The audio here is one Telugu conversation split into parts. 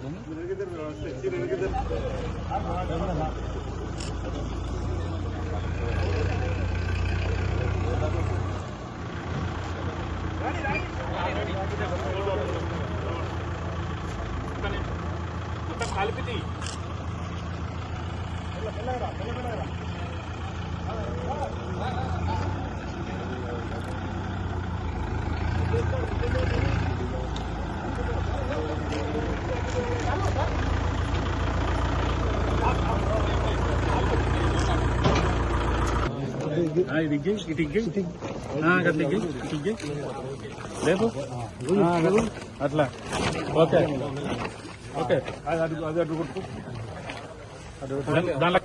ఇగ్గి ఇటు ఇగ్గి లేదు అట్లా. ఓకే. ఓకే. అది అటు అది అటు కొట్టు. దాంట్లో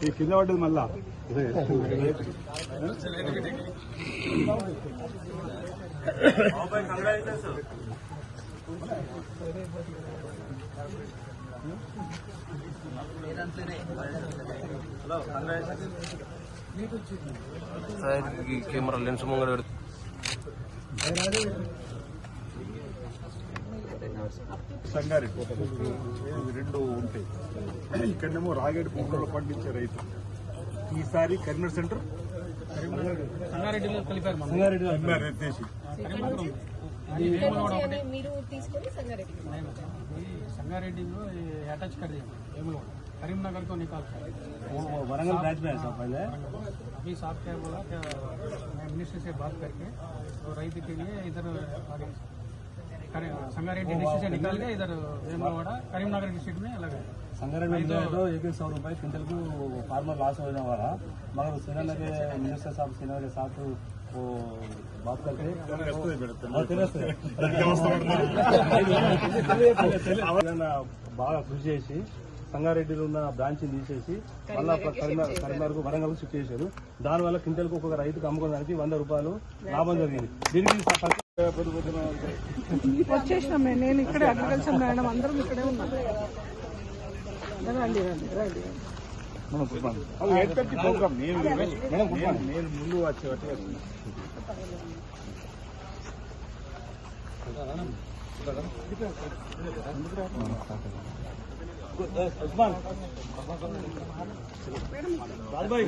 ఈ కింద పడ్డది మళ్ళా? కెమెరా లెన్స్ ముంగడ పెడుతుంది సంగారెడ్డి ఇవి రెండు ఉంటాయి. ఇక్కడనేమో రాగేడు భూములలో పండించే రైతు. ఈసారి కరీంనగర్ సెంటర్ సంగారెడ్డిలో కలిపారు మనం సంగారెడ్డి అమ్మారు ఎత్తేసి అని మీరు తీసుకొని సంగారెడ్డికి ఈ సంగారెడ్డిలో ఈ అటాచ్ कर दिया एमलो करीमनगर को निकाल कर వరంగల్ బ్రాంచ్ में ऐसा पहले अभी साहब क्या बोला कि मैं मिनिस्टर से बात करके तो రైతు के लिए इधर आगे करे- संगारेड्डी डिस्ट्रिक्ट से निकाल के इधर वेमलवाड़ा करीमनगर डिस्ट्रिक्ट में लगा संगारेड्डी में तो एक एक सौ रुपए क्विंटल को फार्मर लॉस होने वाला मगर सेना के मिनिस्टर साहब सेना के साथ वो बात करके हाँ, తెలుస్తుంది. ఆయన బాగా కృషి చేసి సంగారెడ్డిలో ఉన్న బ్రాంచ్ తీసేసి మళ్ళా కరీంనగర్ కరీంనగర్ వరంగల్ షిఫ్ట్ చేశారు దానివల్ల క్వింటల్కు ఒక్కొక్క రైతుకు అమ్ముకోవడానికి వంద రూపాయలు లాభం జరిగింది దీనికి వచ్చేసినాం మేము నేను ఇక్కడే అగ్రికల్చర్ మేడం అందరం ఇక్కడే ఉన్నాం రండి రండి రండి అది ఎయిట్ థర్టీ ప్రోగ్రామ్ నేను నేను నేను ముందు వచ్చే వచ్చే ఉస్మాన్ రాజుభాయ్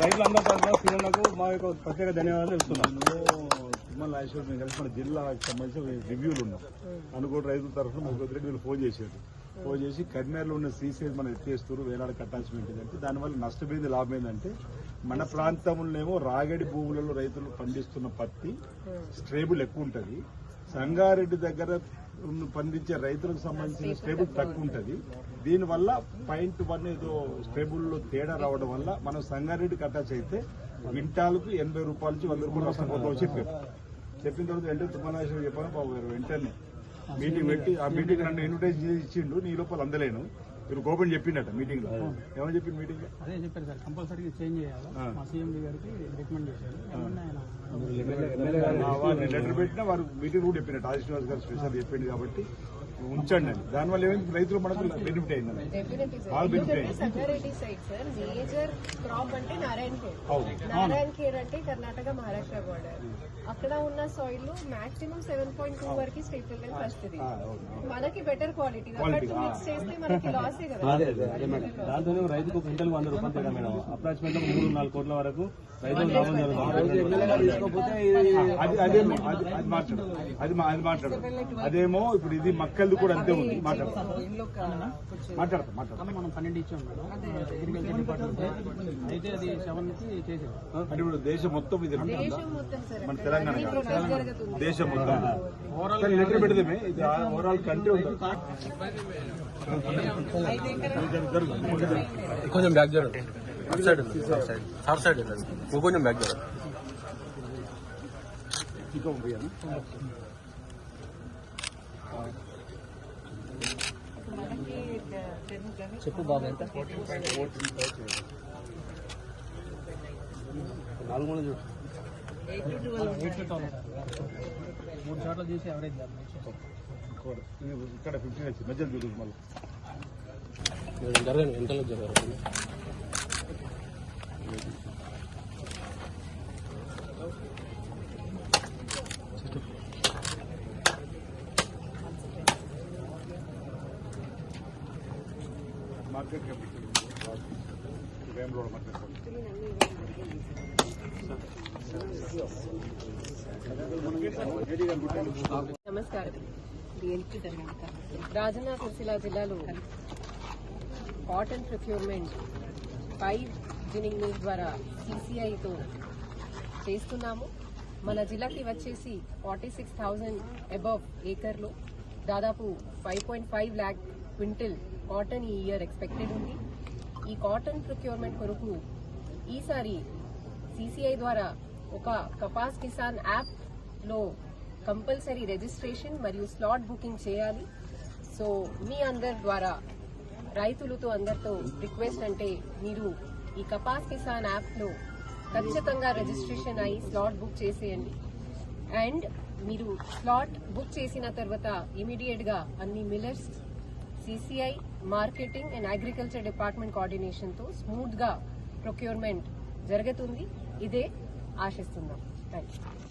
రైతులందరి తరఫున సీఎంలకు మా యొక్క ప్రత్యేక ధన్యవాదాలు తెలుస్తున్నాను తిమ్మల నాగేశ్వర మేము కలిసి మన జిల్లాకి సంబంధించిన రివ్యూలు ఉన్నాం అనుకోటి రైతుల తరఫున ముగ్గురు రెడ్డి వీళ్ళు ఫోన్ చేశారు ఫోన్ చేసి కరీంనగర్లో ఉన్న శ్రీశైలం మనం ఎత్తేస్తారు వేలాడ అటాచ్మెంట్ అంటే దానివల్ల నష్టపోయింది లాభం ఏంటంటే మన ప్రాంతంలోనేమో రాగడి భూములలో రైతులు పండిస్తున్న పత్తి స్ట్రేబుల్ ఎక్కువ ఉంటుంది సంగారెడ్డి దగ్గర పండించే రైతులకు సంబంధించిన స్టేబుల్ తక్కువ ఉంటుంది దీనివల్ల పాయింట్ వన్ ఏదో స్టేబుల్లో తేడా రావడం వల్ల మనం సంగారెడ్డికి అటాచ్ అయితే క్వింటాల్కు ఎనభై రూపాయల నుంచి వంద రూపాయలు నష్టపోతామని చెప్పారు. చెప్పిన తర్వాత వెంటనే తుమ్మనాశం చెప్పాను బాబు గారు వెంటనే మీటింగ్ పెట్టి ఆ మీటింగ్ నన్ను ఇన్విటైజ్ చేసి ఇచ్చిండు నీ లోపల అందలేను. మీరు గోపన్ చెప్పిండట మీటింగ్లో. ఏమని చెప్పింది మీటింగ్లో? అదే చెప్పారు సార్ కంపల్సరీగా చేంజ్ చేయాలి. మా సీఎండీ గారికి రికమెండ్ చేశారు. ఏమన్నా ఆయన వారిని లెటర్ పెట్టినా వారు మీటింగ్ కూడా చెప్పిన ఆది శ్రీనివాస్ గారు స్పెషల్ చెప్పింది కాబట్టి ఉంచండి అని. దానివల్ల ఏమైంది? రైతులు మనకు బెనిఫిట్ అయింది ఎందుకంటే paid. Sangareddy side sir major crop అంటే నారాయణ ఖేడ్ అవును. నారాయణ ఖేడ్ అంటే కర్ణాటక మహారాష్ట్ర బార్డర్ అక్కడ ఉన్న soil maximum seven point two వరకు స్టేబుల్ లెన్స్ వస్తుంది మనకి బెటర్ క్వాలిటీ Quality, మిక్స్ చేస్తే మనకి లాసే కదా. దాంతోనే రైతుకు క్వింటల్ వంద రూపాయలు తేడా మేడం. అప్రాక్సిమేట్ మూడు నాలుగు కోట్ల వరకు రైతులకు లాభం జరుగుతుంది. అది అదేమో అది అది మాట్లాడు అది అదేమో ఇప్పుడు ఇది మక్కలది కూడా అంతే ఉంది. మాట్లాడతా. మాట్లాడతా మాట్లాడతా. మనం పన్నెండు ఇచ్చాం మేడం అగ్రికల్చర్ డిపార్ట్మెంట్ అయితే అది సెవెన్కి చేసాం అంటే ఇప్పుడు దేశం మొత్తం ఇది మన తెలంగాణ దేశం మొత్తం. కానీ లెటర్ పెడదామే. ఇది ఓవరాల్ కంటే ఉంటుంది. కొంచెం back side side sir side ఇంకొంచెం బ్యాక్ చూడండి ఇంకా పోయాను చెప్పు బాబు ఎంత? నాలుగు మూడు చూడు. చోట్ల చూసి ఎవరేజ్ ఇక్కడ ఫిఫ్టీన్ వచ్చింది మధ్యలో చూడు మళ్ళీ. జరగండి వెంటనే జరగండి మార్కెట్ నమస్కారం. రాజన్న సిరిసిల్ల జిల్లాలో cotton procurement five ginning mill ద్వారా సిసిఐతో చేస్తున్నాము. మన జిల్లాకి వచ్చేసి ఫార్టీ సిక్స్ థౌజండ్ అబవ్ ఏకర్లో. దాదాపు five point five lakh quintal cotton ఈ ఇయర్ ఎక్స్పెక్టెడ్ ఉంది. ఈ కాటన్ ప్రొక్యూర్మెంట్ కొరకు ఈసారి సీసీఐ ద్వారా ఒక కపాస్ కిసాన్ యాప్ లో కంపల్సరీ రిజిస్ట్రేషన్ మరియు స్లాట్ బుకింగ్ చేయాలి. సో మీ అందరి ద్వారా రైతులతో అందరితో రిక్వెస్ట్ అంటే మీరు ఈ కపాస్ కిసాన్ యాప్లో ఖచ్చితంగా రిజిస్ట్రేషన్ అయ్యి స్లాట్ బుక్ చేసేయండి. అండ్ మీరు స్లాట్ బుక్ చేసిన తర్వాత ఇమీడియట్గా అన్ని millers CCI marketing and agriculture department కోఆర్డినేషన్తో స్మూత్గా ప్రొక్యూర్మెంట్ జరుగుతుంది. ఇదే ఆశిస్తున్నాం. Thank you